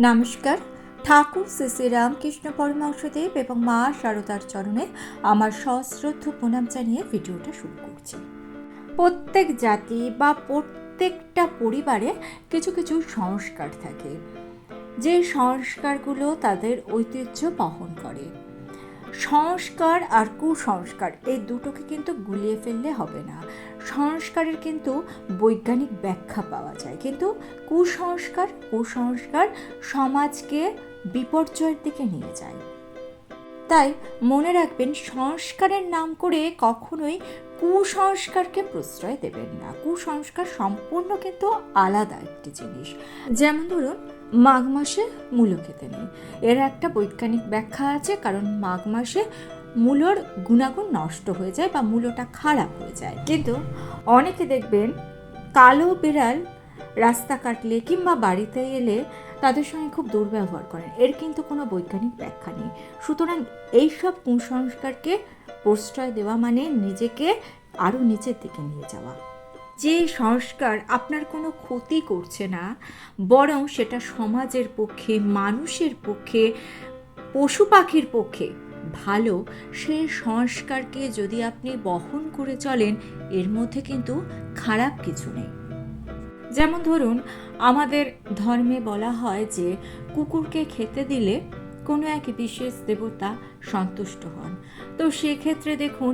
নমস্কার। ঠাকুর শ্রী শ্রী রামকৃষ্ণ পরমাংশদেব এবং মা সারদার চরণে আমার সশ্রদ্ধ প্রণাম জানিয়ে ভিডিওটা শুরু করছি। প্রত্যেক জাতি বা প্রত্যেকটা পরিবারে কিছু কিছু সংস্কার থাকে। যে সংস্কারগুলো তাদের ঐতিহ্য বহন করে। সংস্কার আর কুসংস্কার, এই দুটোকে কিন্তু গুলিয়ে ফেললে হবে না। সংস্কারের কিন্তু বৈজ্ঞানিক ব্যাখ্যা পাওয়া যায়। কিন্তু কুসংস্কার কুসংস্কার সমাজকে বিপর্যয়ের দিকে নিয়ে যায়। তাই মনে রাখবেন, সংস্কারের নাম করে কখনোই কুসংস্কারকে প্রশ্রয় দেবেন না। কুসংস্কার সম্পূর্ণ কিন্তু আলাদা একটি জিনিস। যেমন ধরুন মাঘ মাসে মূলো খেতে নেই। এর একটা বৈজ্ঞানিক ব্যাখ্যা আছে, কারণ মাঘ মাসে মূলোর গুণাগুণ নষ্ট হয়ে যায় বা মূলোটা খারাপ হয়ে যায়। কিন্তু অনেকে দেখবেন কালো বিড়াল রাস্তা কাটলে কিংবা বাড়িতে এলে তাদের সঙ্গে খুব দুর্ব্যবহার করেন। এর কিন্তু কোনো বৈজ্ঞানিক ব্যাখ্যা নেই। সুতরাং এইসব কুসংস্কারকে প্রশ্রয় দেওয়া মানে নিজেকে আরও নিচের দিকে নিয়ে যাওয়া। যে সংস্কার আপনার কোনো ক্ষতি করছে না, বরং সেটা সমাজের পক্ষে, মানুষের পক্ষে, পশু পাখির পক্ষে ভালো সেই সংস্কারকে যদি আপনি বহন করে চলেন, এর মধ্যে কিন্তু খারাপ কিছু নেই। যেমন ধরুন, আমাদের ধর্মে বলা হয় যে, কুকুরকে খেতে দিলে কোনো এক বিশেষ দেবতা সন্তুষ্ট হন। তো সেক্ষেত্রে দেখুন,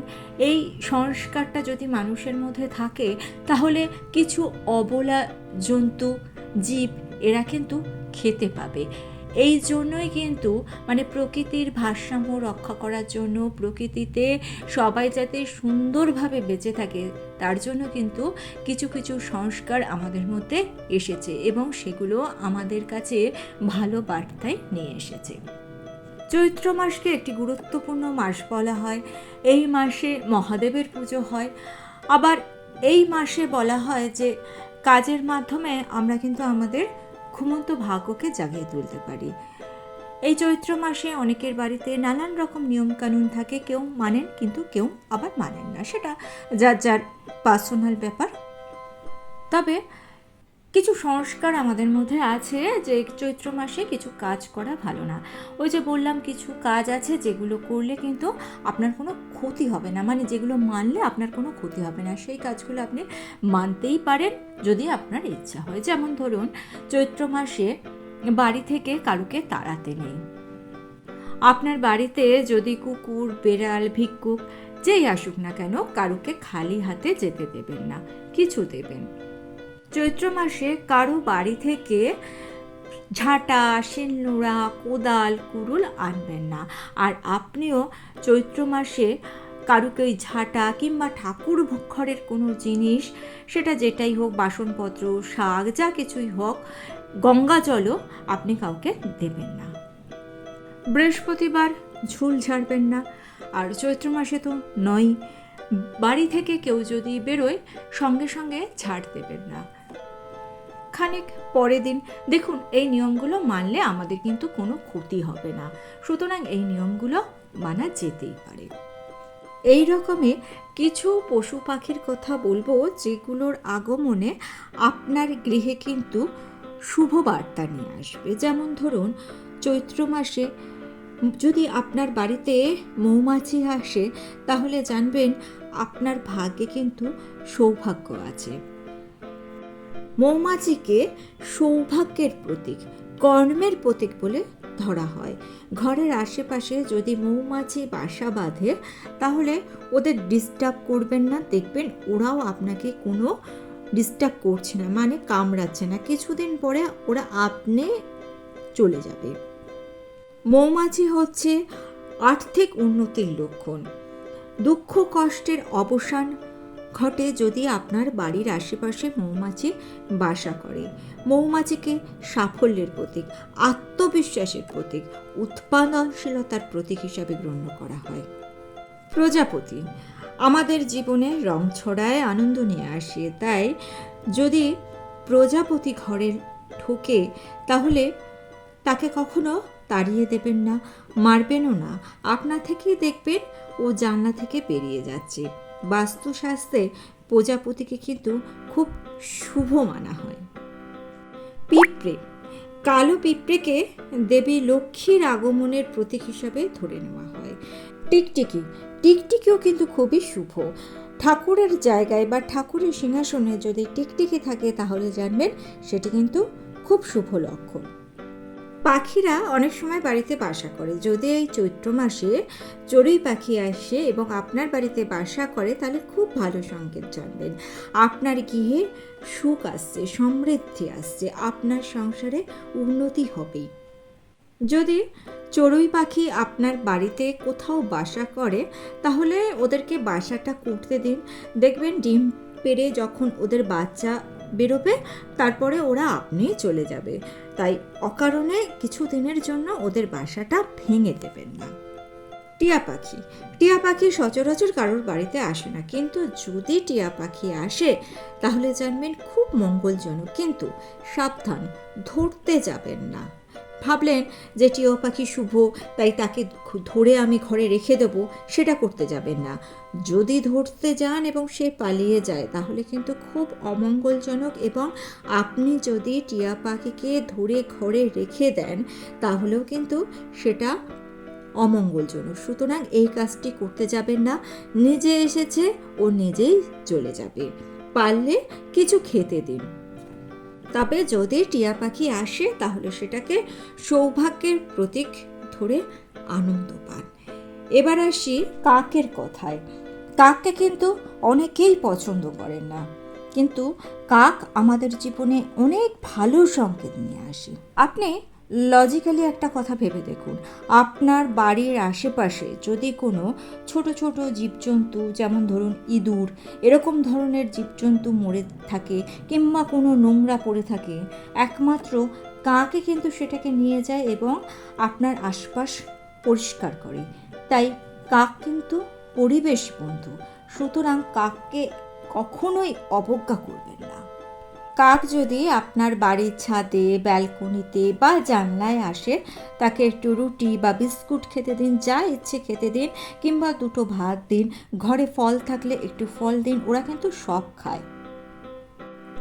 এই সংস্কারটা যদি মানুষের মধ্যে থাকে, তাহলে কিছু অবলা জন্তু, জীব, এরা কিন্তু খেতে পাবে। এই জন্যই কিন্তু মানে প্রকৃতির ভারসাম্য রক্ষা করার জন্য, প্রকৃতিতে সবাই যাতে সুন্দরভাবে বেঁচে থাকে, তার জন্য কিন্তু কিছু কিছু সংস্কার আমাদের মধ্যে এসেছে এবং সেগুলো আমাদের কাছে ভালো বার্তায় নিয়ে এসেছে। চৈত্র মাসকে একটি গুরুত্বপূর্ণ মাস বলা হয়। এই মাসে মহাদেবের পুজো হয়। আবার এই মাসে বলা হয় যে, কাজের মাধ্যমে আমরা কিন্তু আমাদের ঘুমন্ত ভাগ্যকে জাগিয়ে তুলতে পারি। এই চৈত্র মাসে অনেকের বাড়িতে নানান রকম নিয়মকানুন থাকে। কেউ মানেন, কিন্তু কেউ আবার মানেন না। সেটা যার যার পার্সোনাল ব্যাপার। তবে কিছু সংস্কার আমাদের মধ্যে আছে যে চৈত্র মাসে কিছু কাজ করা ভালো না। ওই যে বললাম কিছু কাজ আছে যেগুলো করলে কিন্তু আপনার কোনো ক্ষতি হবে না। মানে যেগুলো মানলে আপনার কোনো ক্ষতি হবে না। সেই কাজগুলো আপনি মানতেই পারেন যদি আপনার ইচ্ছা হয়। যেমন ধরুন, চৈত্র মাসে বাড়ি থেকে কারুকে তাড়াতে নেই। আপনার বাড়িতে যদি কুকুর, বেড়াল, ভিক্ষুক যেই আসুক না কেন, কারুকে খালি হাতে যেতে দেবেন না। কিছু দেবেন। চৈত্র মাসে কারও বাড়ি থেকে ঝাঁটা শিলনোড়া কোদাল, কুড়ুল আনবেন না। আর আপনিও চৈত্র মাসে কারুকে ওই ঝাঁটা কিংবা ঠাকুর ঘরের কোনো জিনিস, সেটা যেটাই হোক, বাসনপত্র, শাক, যা কিছুই হোক, গঙ্গা জলও আপনি কাউকে দেবেন না। বৃহস্পতিবার ঝুল ঝাড়বেন না। আর চৈত্র মাসে তো নয়, বাড়ি থেকে কেউ যদি বেরোয়, সঙ্গে সঙ্গে ঝাড় দেবেন না। খানিক পরে দিন, দেখুন, এই নিয়মগুলো মানলে আমাদের কিন্তু কোনো ক্ষতি হবে না। সুতরাং এই নিয়মগুলো মানা যেতেই পারে। এই রকমই কিছু পশু পাখির কথা বলব যেগুলোর আগমনে আপনার গৃহে কিন্তু শুভ বার্তা নিয়ে আসবে। যেমন ধরুন, চৈত্র মাসে যদি আপনার বাড়িতে মৌমাছি আসে, তাহলে জানবেন আপনার ভাগ্যে কিন্তু সৌভাগ্য আছে। মৌমাছিকে সৌভাগ্যের প্রতীক, কর্মের প্রতীক বলে ধরা হয়। ঘরের আশেপাশে যদি মৌমাছি বাসা বাঁধে, তাহলে ওদের ডিস্টার্ব করবেন না। দেখবেন ওরাও আপনাকে কোনো ডিস্টার্ব করছে না মানে কামড়াচ্ছে না। কিছুদিন পরে ওরা আপনি চলে যাবে। মৌমাছি হচ্ছে আর্থিক উন্নতির লক্ষণ। দুঃখ কষ্টের অবসান ঘটে যদি আপনার বাড়ির আশেপাশে মৌমাছি বাসা করে। মৌমাছিকে সাফল্যের প্রতীক, আত্মবিশ্বাসের প্রতীক, উৎপাদনশীলতার প্রতীক হিসাবে গণ্য করা হয়। প্রজাপতি, আমাদের জীবনে রং ছড়ায় আনন্দ নিয়ে আসে, তাই যদি প্রজাপতি ঘরে ঢোকে, তাহলে তাকে কখনো তাড়িয়ে দেবেন না, মারবেনও না। আপনা থেকেই দেখবেন ও জানলা থেকে বেরিয়ে যাচ্ছে। বাস্তুশাস্ত্রে প্রজাপতিকে কিন্তু খুব শুভ মানা হয়। পিঁপড়ে, কালো পিঁপড়েকে দেবী লক্ষ্মীর আগমনের প্রতীক হিসাবে ধরে নেওয়া হয়। টিকটিকি, টিকটিকিও কিন্তু খুবই শুভ। ঠাকুরের জায়গায় বা ঠাকুরের সিংহাসনে যদি টিকটিকি থাকে তাহলে জানবেন সেটি কিন্তু খুব শুভ লক্ষণ। পাখিরা অনেক সময় বাড়িতে বাসা করে। যদি এই চৈত্র মাসে চড়ুই পাখি আসে এবং আপনার বাড়িতে বাসা করে, তাহলে খুব ভালো সংকেত জানবেন। আপনার গৃহে সুখ আসছে, সমৃদ্ধি আসছে, আপনার সংসারে উন্নতি হবেই। যদি চড়ুই পাখি আপনার বাড়িতে কোথাও বাসা করে, তাহলে ওদেরকে বাসাটা করতে দিন। দেখবেন ডিম পেড়ে যখন ওদের বাচ্চা বেরোবে, তারপরে ওরা আপনিই চলে যাবে। তাই অকারণে কিছু দিনের জন্য ওদের বাসাটা ভেঙে দেবেন না। টিয়া পাখি টিয়া পাখি সচরাচর কারোর বাড়িতে আসে না। কিন্তু যদি টিয়া পাখি আসে, তাহলে জানবেন খুব মঙ্গলজনক। কিন্তু সাবধান, ধরতে যাবেন না। ভাবলেন যে টিয়া পাখি শুভ, তাই তাকে ধরে আমি ঘরে রেখে দেবো, সেটা করতে যাবেন না। যদি ধরতে যান এবং সে পালিয়ে যায়, তাহলে কিন্তু খুব অমঙ্গলজনক এবং আপনি যদি টিয়া পাখিকে ধরে ঘরে রেখে দেন, তাহলেও কিন্তু সেটা অমঙ্গলজনক। সুতরাং এই কাজটি করতে যাবেন না, নিজে এসেছে ও নিজেই চলে যাবে। পারলে কিছু খেতে দিন। তবে যদি টিয়া পাখি আসে, তাহলে সেটাকে সৌভাগ্যের প্রতীক ধরে আনন্দ পান। এবার আসি কাকের কথায়। কাককে কিন্তু অনেকেই পছন্দ করেন না। কিন্তু কাক আমাদের জীবনে অনেক ভালো সংকেত নিয়ে আসে। আপনি লজিক্যালি একটা কথা ভেবে দেখুন। আপনার বাড়ির আশেপাশে যদি কোনো ছোট ছোট জীবজন্তু, যেমন ধরুন ইঁদুর, এরকম ধরনের জীবজন্তু মরে থাকে কিংবা কোনো নোংরা পড়ে থাকে, একমাত্র কাকে কিন্তু সেটাকে নিয়ে যায় এবং আপনার আশপাশ পরিষ্কার করে। তাই কাক কিন্তু পরিবেশ বন্ধু। সুতরাং কাককে কখনোই অবজ্ঞা করবেন না। কাক যদি আপনার বাড়ির ছাদে, ব্যালকনিতে বা জানলায় আসে, তাকে একটু রুটি বা বিস্কুট খেতে দিন, যা ইচ্ছে খেতে দিন কিংবা দুটো ভাত দিন। ঘরে ফল থাকলে একটু ফল দিন, ওরা কিন্তু সব খায়।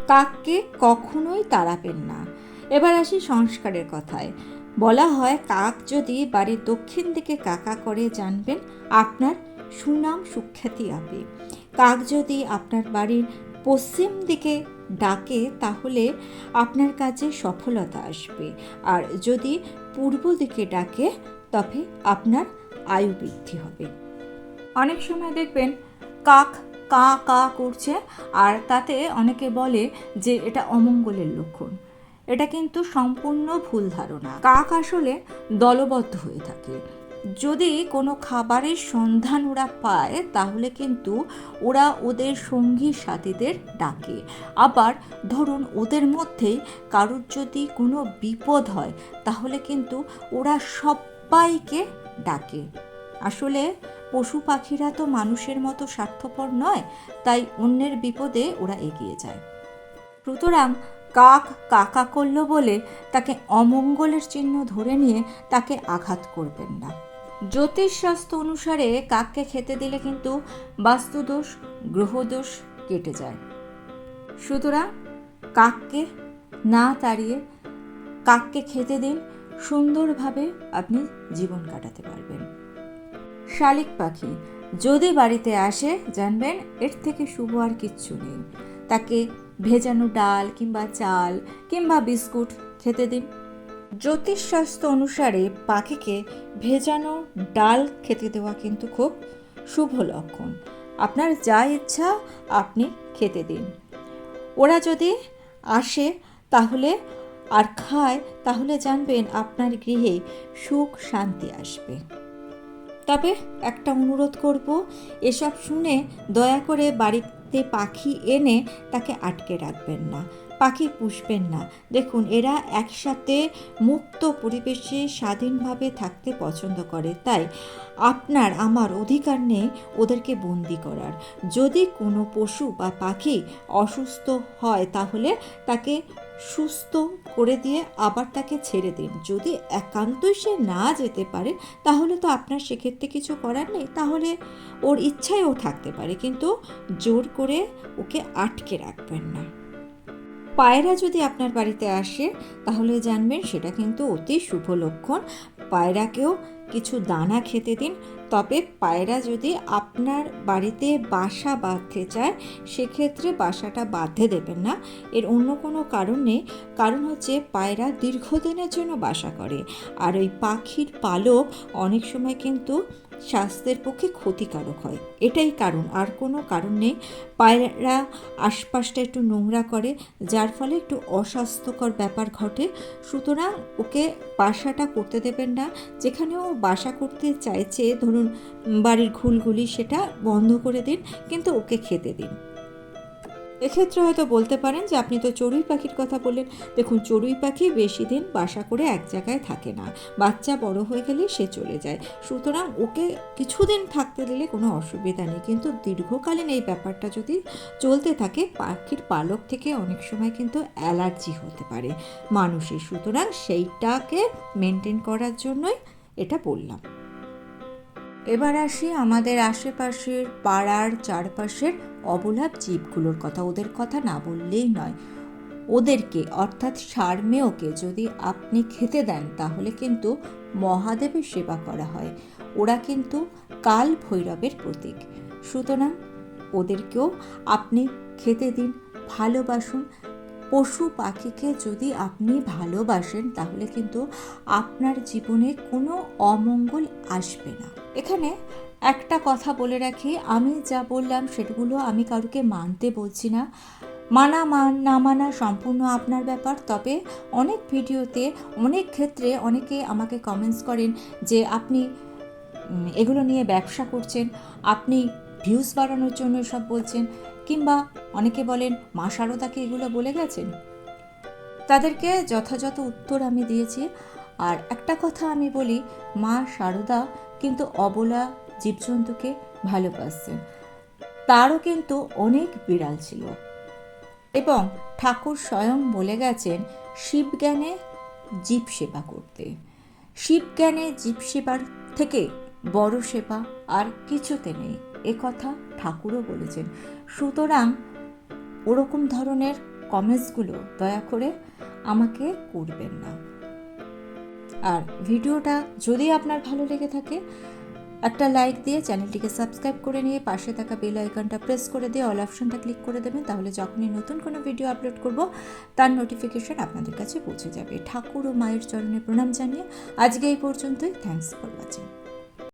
কাককে কখনোই তাড়াবেন না। এবার আসি সংস্কারের কথায়। বলা হয়, কাক যদি বাড়ির দক্ষিণ দিকে কাকা করে জানবেন, আপনার সুনাম সুখ্যাতি হবে কাক যদি আপনার বাড়ির পশ্চিম দিকে ডাকে তাহলে আপনার কাজে সফলতা আসবে। আর যদি পূর্ব দিকে ডাকে, তবে আপনার আয়ু বৃদ্ধি হবে। অনেক সময় দেখবেন কাক কা কা করছে, আর তাতে অনেকে বলে যে এটা অমঙ্গলের লক্ষণ। এটা কিন্তু সম্পূর্ণ ভুল ধারণা। কাক আসলে দলবদ্ধ হয়ে থাকে। যদি কোনো খাবারের সন্ধান ওরা পায়, তাহলে কিন্তু ওরা ওদের সঙ্গী সাথীদের ডাকে। আবার ধরুন ওদের মধ্যেই কারোর যদি কোনো বিপদ হয়, তাহলে কিন্তু ওরা সবাইকে ডাকে। আসলে পশু পাখিরা তো মানুষের মতো স্বার্থপর নয়, তাই অন্যের বিপদে ওরা এগিয়ে যায়। সুতরাং কাক কাকা করল বলে তাকে অমঙ্গলের চিহ্ন ধরে নিয়ে তাকে আঘাত করবেন না। জ্যোতিষশাস্ত্র অনুসারে কাককে খেতে দিলে কিন্তু বাস্তুদোষ, গ্রহদোষ কেটে যায়। সুতরাং কাককে না তাড়িয়ে কাককে খেতে দিন, সুন্দরভাবে আপনি জীবন কাটাতে পারবেন। শালিক পাখি, যদি বাড়িতে আসে, জানবেন এর থেকে শুভ আর কিচ্ছু নেই। তাকে ভেজানো ডাল কিংবা চাল কিংবা বিস্কুট খেতে দিন। জ্যোতিষশাস্ত্র অনুসারে পাখিকে ভেজানো ডাল খেতে দেওয়া কিন্তু খুব শুভ লক্ষণ। আপনার যা ইচ্ছা আপনি খেতে দিন। ওরা যদি আসে তাহলে আর খায়, তাহলে জানবেন আপনার গৃহে সুখ, শান্তি আসবে। তবে একটা অনুরোধ করব, এসব শুনে দয়া করে বাড়িতে পাখি এনে তাকে আটকে রাখবেন না। পাখি পুষবেন না। দেখুন, এরা একসাথে মুক্ত পরিবেশে স্বাধীনভাবে থাকতে পছন্দ করে। তাই আপনার, আমার অধিকার নেই ওদেরকে বন্দি করার। যদি কোনো পশু বা পাখি অসুস্থ হয়, তাহলে তাকে সুস্থ করে দিয়ে আবার তাকে ছেড়ে দিন। যদি একান্তই সে না যেতে পারে, তাহলে তো আপনার সেক্ষেত্রে কিছু করার নেই। তাহলে ওর ইচ্ছায় ও থাকতে পারে, কিন্তু জোর করে ওকে আটকে রাখবেন না। পায়রা যদি আপনার বাড়িতে আসে, তাহলে জানবেন সেটা কিন্তু অতি শুভ লক্ষণ। পায়রাকেও কিছু দানা খেতে দিন। তবে পায়রা যদি আপনার বাড়িতে বাসা বাঁধতে চায়, সেক্ষেত্রে বাসাটা বাঁধতে দেবেন না। এর অন্য কোনো কারণ কারণ হচ্ছে পায়রা দীর্ঘদিনের জন্য বাসা করে। আর ওই পাখির পালক অনেক সময় কিন্তু স্বাস্থ্যের পক্ষে ক্ষতিকারক হয়। এটাই কারণ। আর কোনো কারণ নেই। পায়রা আশপাশটা একটু নোংরা করে, যার ফলে একটু অস্বাস্থ্যকর ব্যাপার ঘটে। সুতরাং ওকে বাসাটা করতে দেবেন না। যেখানে ও বাসা করতে চাইছে, ধরুন বাড়ির ঘুলগুলি সেটা বন্ধ করে দিন, কিন্তু ওকে খেতে দিন। এক্ষেত্রে হয়তো বলতে পারেন যে আপনি তো চড়ুই পাখির কথা বললেন। দেখুন, চড়ুই পাখি বেশি দিন বাসা করে এক জায়গায় থাকে না। বাচ্চা বড় হয়ে গেলে সে চলে যায়। সুতরাং ওকে কিছুদিন থাকতে দিলে কোনো অসুবিধা নেই। কিন্তু দীর্ঘকালীন এই ব্যাপারটা যদি চলতে থাকে, পাখির পালক থেকে অনেক সময় কিন্তু অ্যালার্জি হতে পারে মানুষের। সুতরাং সেইটাকে মেনটেন করার জন্যই এটা বললাম। এবার আসি আমাদের আশেপাশের পাড়ার চারপাশের অবলাভ জীবগুলোর কথা। ওদের কথা না বললেই নয়। ওদেরকে, অর্থাৎ সারমেয়কে, যদি আপনি খেতে দেন, তাহলে কিন্তু মহাদেবের সেবা করা হয়। ওরা কিন্তু কাল ভৈরবের প্রতীক। সুতরাং ওদেরকেও আপনি খেতে দিন, ভালোবাসুন পশু পাখিকে যদি আপনি ভালোবাসেন, তাহলে কিন্তু আপনার জীবনে কোনো অমঙ্গল আসবে না। এখানে একটা কথা বলে রাখি, আমি যা বললাম সেগুলো আমি কারুকে মানতে বলছি না। মানা মান, না মানা সম্পূর্ণ আপনার ব্যাপার, তবে অনেক ভিডিওতে, অনেক ক্ষেত্রে অনেকে আমাকে কমেন্টস করেন যে আপনি এগুলো নিয়ে ব্যবসা করছেন, আপনি ভিউজ বাড়ানোর জন্য সব বলছেন। কিংবা অনেকে বলেন, মা শারদাকে এগুলো বলে গেছেন? তাদেরকে যথাযথ উত্তর আমি দিয়েছি। আর একটা কথা আমি বলি, মা শারদা কিন্তু অবলা জীবজন্তুকে ভালোবাসছেন তারও কিন্তু অনেক বিড়াল ছিল। এবং ঠাকুর স্বয়ং বলে গেছেন, শিবজ্ঞানে জীব সেবা করতে। শিবজ্ঞানে জীব সেবার থেকে বড় সেবা আর কিছুতে নেই। কথা ঠাকুরও বলেছেন। সুতরাং ওরকম ধরনের কমেন্টসগুলো দয়া করে আমাকে করবেন না। আর ভিডিওটা যদি আপনার ভালো লেগে থাকে, একটা লাইক দিয়ে চ্যানেলটিকে সাবস্ক্রাইব করে নিয়ে পাশে থাকা বেল আইকনটা প্রেস করে দিয়ে অল অপশনটা ক্লিক করে দেবেন, তাহলে যখনই নতুন কোনো ভিডিও আপলোড করব, তার নোটিফিকেশন আপনাদের কাছে পৌঁছে যাবে। ঠাকুর ও মায়ের চরণে প্রণাম জানিয়ে আজকে এই পর্যন্তই। Thanks for watching